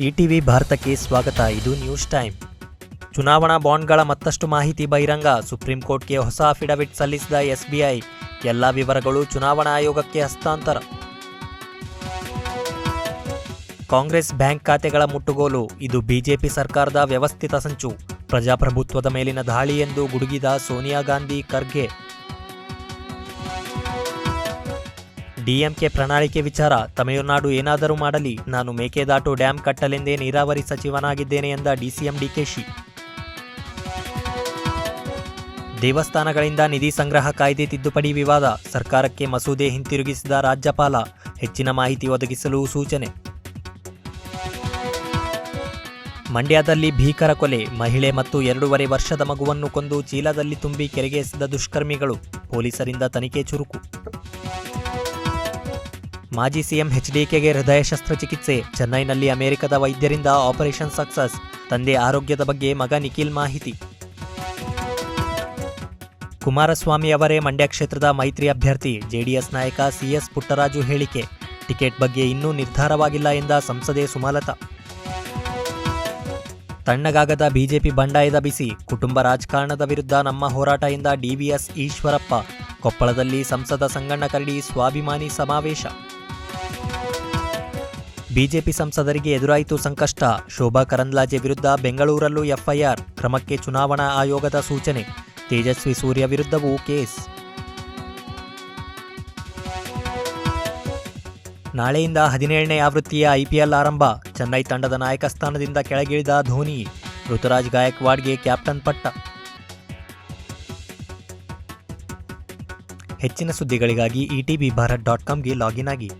ETV ಭಾರತಕ್ಕೆ ಸ್ವಾಗತ. ಇದು ನ್ಯೂಸ್ ಟೈಮ್. ಚುನಾವಣಾ ಬಾಂಡ್ಗಳ ಮತ್ತಷ್ಟು ಮಾಹಿತಿ ಬಹಿರಂಗ. ಸುಪ್ರೀಂ ಕೋರ್ಟ್ಗೆ ಹೊಸ ಅಫಿಡವಿಟ್ ಸಲ್ಲಿಸಿದ ಎಸ್ಬಿಐ. ಎಲ್ಲ ವಿವರಗಳು ಚುನಾವಣಾ ಆಯೋಗಕ್ಕೆ ಹಸ್ತಾಂತರ. ಕಾಂಗ್ರೆಸ್ ಬ್ಯಾಂಕ್ ಖಾತೆಗಳ ಮುಟ್ಟುಗೋಲು. ಇದು ಬಿಜೆಪಿ ಸರ್ಕಾರದ ವ್ಯವಸ್ಥಿತ ಸಂಚು. ಪ್ರಜಾಪ್ರಭುತ್ವದ ಮೇಲಿನ ದಾಳಿ ಎಂದು ಗುಡುಗಿದ ಸೋನಿಯಾ ಗಾಂಧಿ ಖರ್ಗೆ. ಡಿಎಂಕೆ ಪ್ರಣಾಳಿಕೆ ವಿಚಾರ, ತಮಿಳುನಾಡು ಏನಾದರೂ ಮಾಡಲಿ, ನಾನು ಮೇಕೆದಾಟು ಡ್ಯಾಂ ಕಟ್ಟಲೆಂದೇ ನೀರಾವರಿ ಸಚಿವನಾಗಿದ್ದೇನೆ ಎಂದ ಡಿಸಿಎಂ ಡಿಕೆಶಿ. ದೇವಸ್ಥಾನಗಳಿಂದ ನಿಧಿ ಸಂಗ್ರಹ ಕಾಯ್ದೆ ತಿದ್ದುಪಡಿ ವಿವಾದ, ಸರ್ಕಾರಕ್ಕೆ ಮಸೂದೆ ಹಿಂತಿರುಗಿಸಿದ ರಾಜ್ಯಪಾಲ, ಹೆಚ್ಚಿನ ಮಾಹಿತಿ ಒದಗಿಸಲು ಸೂಚನೆ. ಮಂಡ್ಯದಲ್ಲಿ ಭೀಕರ ಕೊಲೆ, ಮಹಿಳೆ ಮತ್ತು ಎರಡೂವರೆ ವರ್ಷದ ಮಗುವನ್ನು ಕೊಂದು ಚೀಲದಲ್ಲಿ ತುಂಬಿ ಕೆರೆಗೆ ಎಸೆದ ದುಷ್ಕರ್ಮಿಗಳು, ಪೊಲೀಸರಿಂದ ತನಿಖೆ ಚುರುಕು. ಮಾಜಿ ಸಿಎಂ ಎಚ್ಡಿಕೆಗೆ ಹೃದಯ ಶಸ್ತ್ರಚಿಕಿತ್ಸೆ. ಚೆನ್ನೈನಲ್ಲಿ ಅಮೆರಿಕದ ವೈದ್ಯರಿಂದ ಆಪರೇಷನ್ ಸಕ್ಸಸ್. ತಂದೆ ಆರೋಗ್ಯದ ಬಗ್ಗೆ ಮಗ ನಿಖಿಲ್ ಮಾಹಿತಿ. ಕುಮಾರಸ್ವಾಮಿ ಅವರೇ ಮಂಡ್ಯ ಕ್ಷೇತ್ರದ ಮೈತ್ರಿ ಅಭ್ಯರ್ಥಿ. ಜೆಡಿಎಸ್ ನಾಯಕ ಸಿಎಸ್ ಪುಟ್ಟರಾಜು ಹೇಳಿಕೆ. ಟಿಕೆಟ್ ಬಗ್ಗೆ ಇನ್ನೂ ನಿರ್ಧಾರವಾಗಿಲ್ಲ ಎಂದ ಸಂಸದೆ ಸುಮಲತಾ. ತಣ್ಣಗಾಗದ ಬಿಜೆಪಿ ಬಂಡಾಯದ ಬಿಸಿ. ಕುಟುಂಬ ರಾಜಕಾರಣದ ವಿರುದ್ಧ ನಮ್ಮ ಹೋರಾಟ ಎಂದ ಡಿವಿಎಸ್ ಈಶ್ವರಪ್ಪ. ಕೊಪ್ಪಳದಲ್ಲಿ ಸಂಸದ ಸಂಗಣ್ಣ ಕರಡಿ ಸ್ವಾಭಿಮಾನಿ ಸಮಾವೇಶ. ಬಿಜೆಪಿ ಸಂಸದರಿಗೆ ಎದುರಾಯಿತು ಸಂಕಷ್ಟ. ಶೋಭಾ ಕರಂದ್ಲಾಜೆ ವಿರುದ್ಧ ಬೆಂಗಳೂರಲ್ಲೂ ಎಫ್ಐಆರ್. ಕ್ರಮಕ್ಕೆ ಚುನಾವಣಾ ಆಯೋಗದ ಸೂಚನೆ. ತೇಜಸ್ವಿ ಸೂರ್ಯ ವಿರುದ್ಧವೂ ಕೇಸ್. ನಾಳೆಯಿಂದ ಹದಿನೇಳನೇ ಆವೃತ್ತಿಯ ಐಪಿಎಲ್ ಆರಂಭ. ಚೆನ್ನೈ ತಂಡದ ನಾಯಕ ಸ್ಥಾನದಿಂದ ಕೆಳಗಿಳಿದ ಧೋನಿ. ಋತುರಾಜ್ ಗಾಯಕ್ವಾಡ್ಗೆ ಕ್ಯಾಪ್ಟನ್ ಪಟ್ಟ. ಹೆಚ್ಚಿನ ಸುದ್ದಿಗಳಿಗಾಗಿ ಇಟಿಬಿ ಭಾರತ್ ಡಾಟ್ ಕಾಮ್ಗೆ ಲಾಗಿನ್ ಆಗಿ.